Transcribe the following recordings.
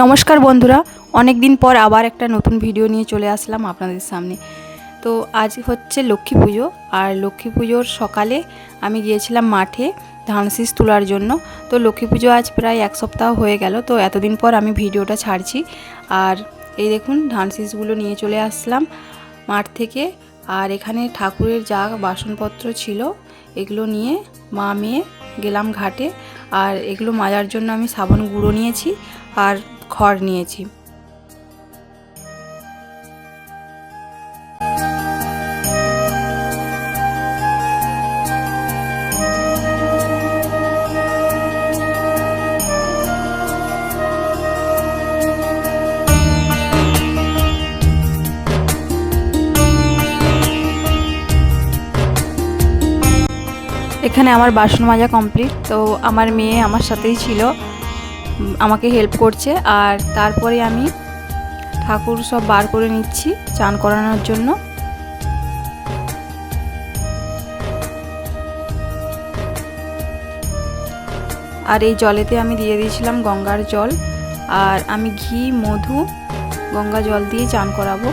নমস্কার বন্ধুরা অনেক দিন পর আবার একটা নতুন ভিডিও নিয়ে চলে আসলাম আপনাদের সামনে। তো আজ হচ্ছে লক্ষ্মী পুজো, আর লক্ষ্মী পুজোর সকালে আমি গিয়েছিলাম মাঠে ধান শীষ তোলার জন্য। তো লক্ষ্মী পুজো আজ প্রায় এক সপ্তাহ হয়ে গেল, তো এতদিন পর আমি ভিডিওটা ছাড়ছি। আর এই দেখুন, ধান শীষগুলো নিয়ে চলে আসলাম মাঠ থেকে। আর এখানে ঠাকুরের যা বাসনপত্র ছিল, এগুলো নিয়ে মা মেয়ে গেলাম ঘাটে। আর এগুলো মাজার জন্য আমি সাবান গুঁড়ো নিয়েছি। আর খড় নিয়েছি। এখানে আমার বাসন মাজা কমপ্লিট তো আমার মেয়ে আমার সাথেই ছিল। আমাকে হেল্প করছে আর তারপরে আমি ঠাকুর সব বার করে নিচ্ছি চান করানোর জন্য। আর এই জলেতে আমি দিয়ে দিয়েছিলাম গঙ্গার জল। আর আমি ঘি, মধু, গঙ্গা জল দিয়ে চান করাবো।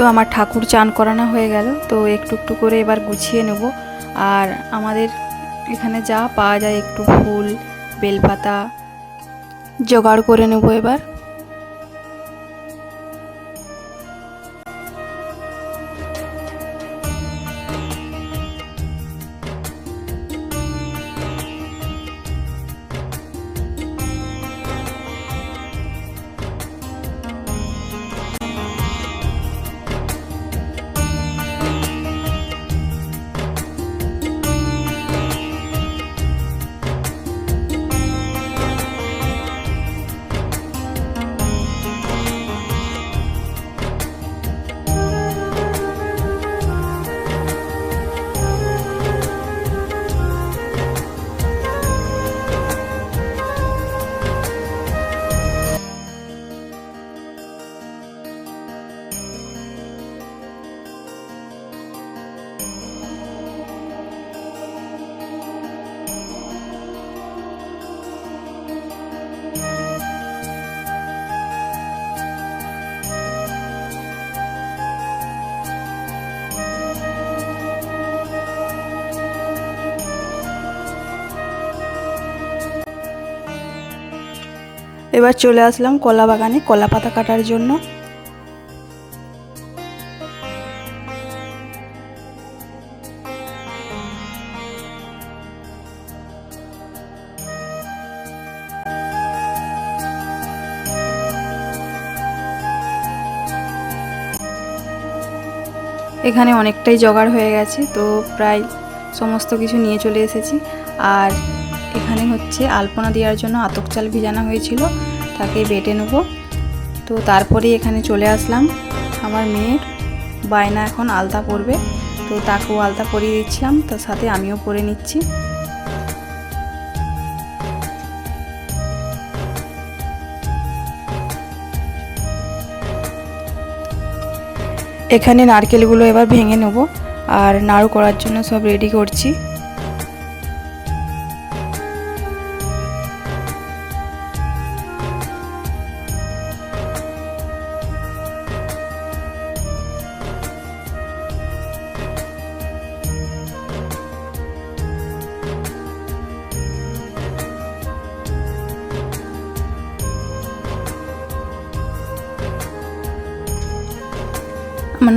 তো আমার ঠাকুর চান করানো হয়ে গেল, তো একটু একটু করে এবার গুছিয়ে নেব। আর আমাদের এখানে যা পাওয়া যায় একটু ফুল, বেলপাতা, জোগাড় করে নেব এবার। এবার চলে আসলাম কলা বাগানে কলা পাতা কাটার জন্য। এখানে অনেকটাই জোগাড় হয়ে গেছে, তো প্রায় সমস্ত কিছু নিয়ে চলে এসেছি। আর এখানে হচ্ছে আলপনা দেওয়ার জন্য আতক চাল ভিজানো হয়েছিল। তাকে বেটে নেব। তো তারপরে এখানে চলে আসলাম। আমার মেয়ের বায়না এখন আলতা পরবে। তো তাকেও আলতা পরিয়ে দিচ্ছিলাম। তার সাথে আমিও পরে নিচ্ছি। এখানে নারকেলগুলো এবার ভেঙে নেব। আর নাড়ু করার জন্য সব রেডি করছি।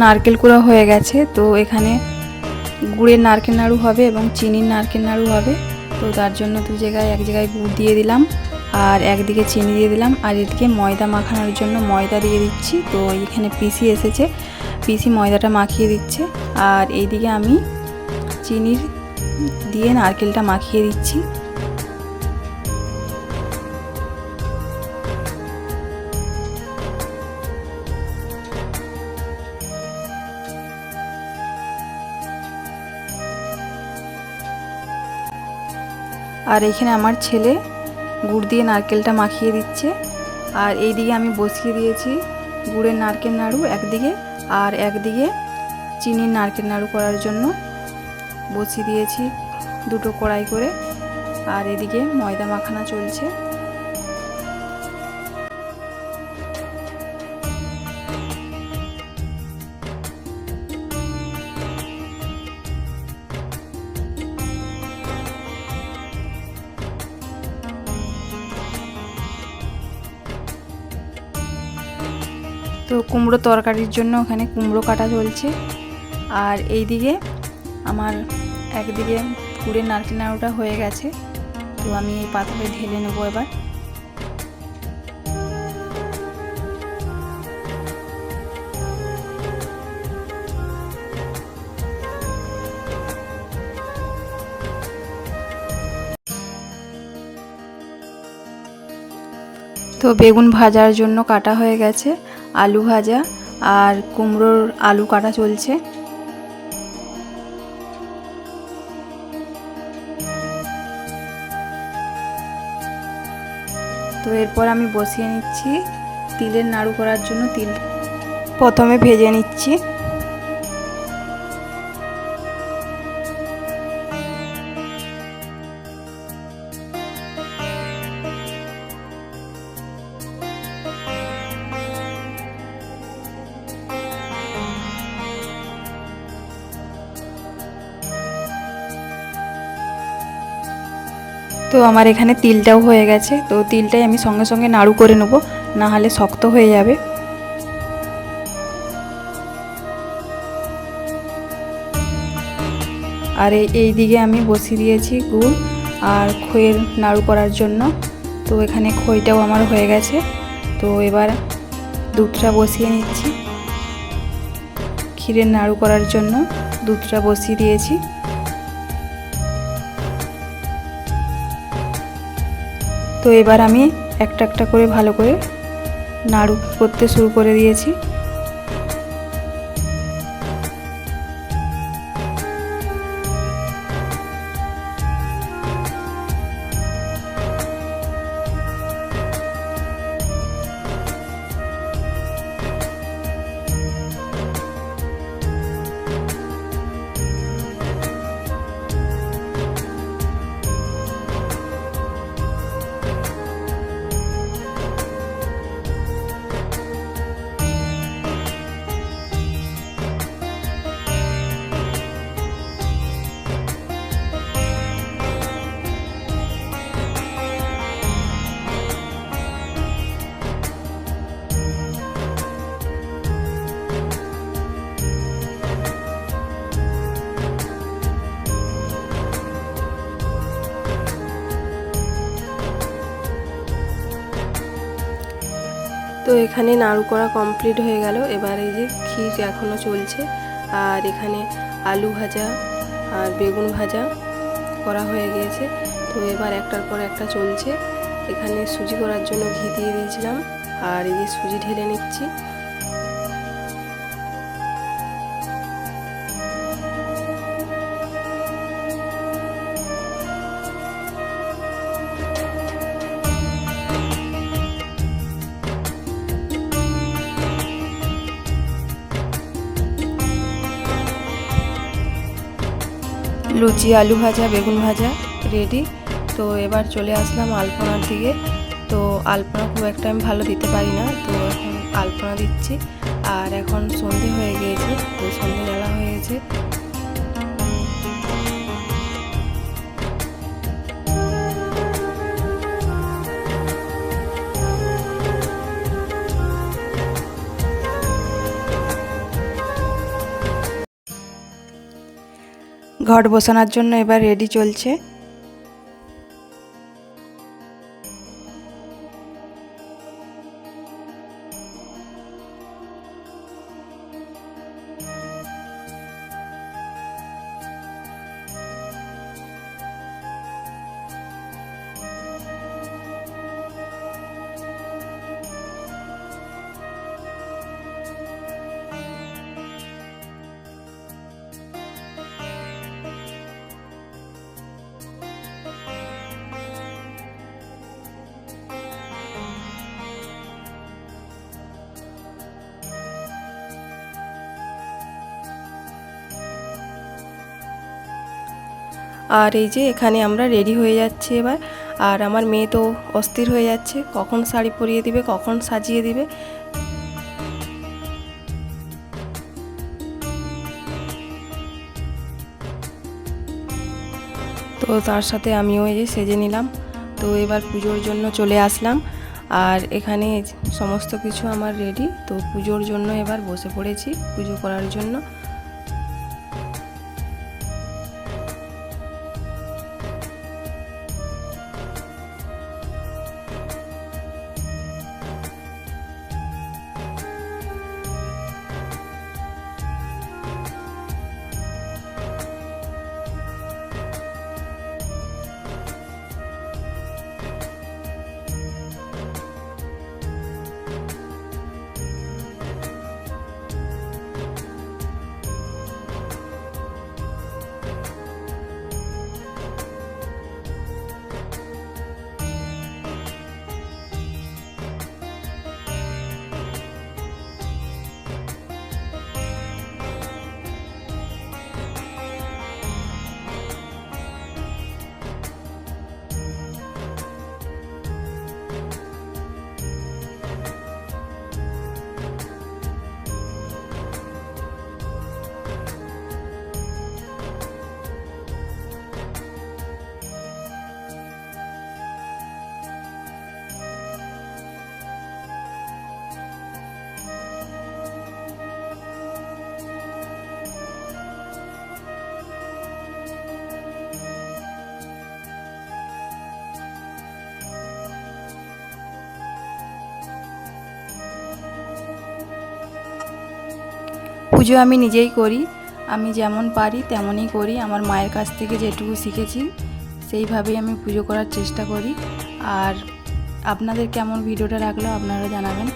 নারকেল কুড়া হয়ে গেছে, তো এখানে গুড়ের নারকেল নাড়ু হবে এবং চিনির নারকেল নাড়ু হবে। তো তার জন্য দু জায়গায়, এক জায়গায় গুড় দিয়ে দিলাম আর একদিকে চিনি দিয়ে দিলাম আর এদিকে ময়দা মাখানোর জন্য ময়দা দিয়ে দিচ্ছি। তো এখানে পিসি এসেছে, পিসি ময়দাটা মাখিয়ে দিচ্ছে আর এইদিকে আমি চিনির দিয়ে নারকেলটা মাখিয়ে দিচ্ছি। আর এখানে আমার ছেলে গুড় দিয়ে নারকেলটা মাখিয়ে দিচ্ছে। আর এই দিকে আমি বসিয়ে দিয়েছি গুড়ের নারকেল নাড়ু একদিকে আর একদিকে চিনির নারকেল নাড়ু করার জন্য। বসিয়ে দিয়েছি দুটো কড়াই করে। আর এদিকে ময়দা মাখানা চলছে। তো কুমড়ো তরকারির জন্য ওখানে কুমড়ো কাটা চলছে। আর এই দিকে আমার একদিকে গুড়ের নারকেল নাড়ুটা হয়ে গেছে। তো আমি এই পাত্রে ঢেলে নেব এবার। তো বেগুন ভাজার জন্য কাটা হয়ে গেছে। আলু ভাজা আর কুমড়োর আলু কাটা চলছে। তো এরপর আমি বসিয়ে নিচ্ছি, তিলের নাড়ু করার জন্য তিল প্রথমে ভেজে নিচ্ছি। তো আমার এখানে তিলটাও হয়ে গেছে। তো তিলটাই আমি সঙ্গে সঙ্গে নাড়ু করে নেব, না হলে শক্ত হয়ে যাবে। আর এই দিকে আমি বসিয়ে দিয়েছি গুড় আর খইয়ের নাড়ু করার জন্য। তো এখানে খইটাও আমার হয়ে গেছে। তো এবার দুধটা বসিয়ে নিচ্ছি। ক্ষীরের নাড়ু করার জন্য দুধটা বসিয়ে দিয়েছি। তো এবার আমি একটা একটা করে ভালো করে নাড়ু করতে শুরু করে দিয়েছি। তো এখানে নাড়ু করা কমপ্লিট হয়ে গেল। এবার এই যে ক্ষীর এখনও চলছে। আর এখানে আলু ভাজা আর বেগুন ভাজা করা হয়ে গিয়েছে। তো এবার একটার পর একটা চলছে। এখানে সুজি করার জন্য ঘি দিয়ে দিয়েছিলাম। আর এই যে সুজি ঢেলে নিচ্ছি। লুচি, আলু ভাজা, বেগুন ভাজা রেডি তো এবার চলে আসলাম আলপনার দিকে। তো আলপনা খুব একটা আমি ভালো দিতে পারি না, তো এখন আলপনা দিচ্ছি। আর এখন সন্ধে হয়ে গিয়েছে, তো সন্ধেবেলা হয়েছে হয়ে গেছে। ঘট বসানোর জন্য এবার রেডি চলছে। আর এই যে এখানে আমরা রেডি হয়ে যাচ্ছি এবার। আর আমার মেয়ে তো অস্থির হয়ে যাচ্ছে। কখন শাড়ি পরিয়ে দিবে, কখন সাজিয়ে দিবে? তো তার সাথে আমিও এই যে সেজে নিলাম। তো এবার পুজোর জন্য চলে আসলাম। আর এখানে সমস্ত কিছু আমার রেডি তো পুজোর জন্য এবার বসে পড়েছি পুজো করার জন্য। পুজো আমি নিজেই করি। আমি যেমন পারি তেমনই করি। আমার মায়ের কাছ থেকে যেটুকু শিখেছি, সেইভাবেই আমি পুজো করার চেষ্টা করি। আর আপনাদের কেমন ভিডিওটা লাগল আপনারা জানাবেন।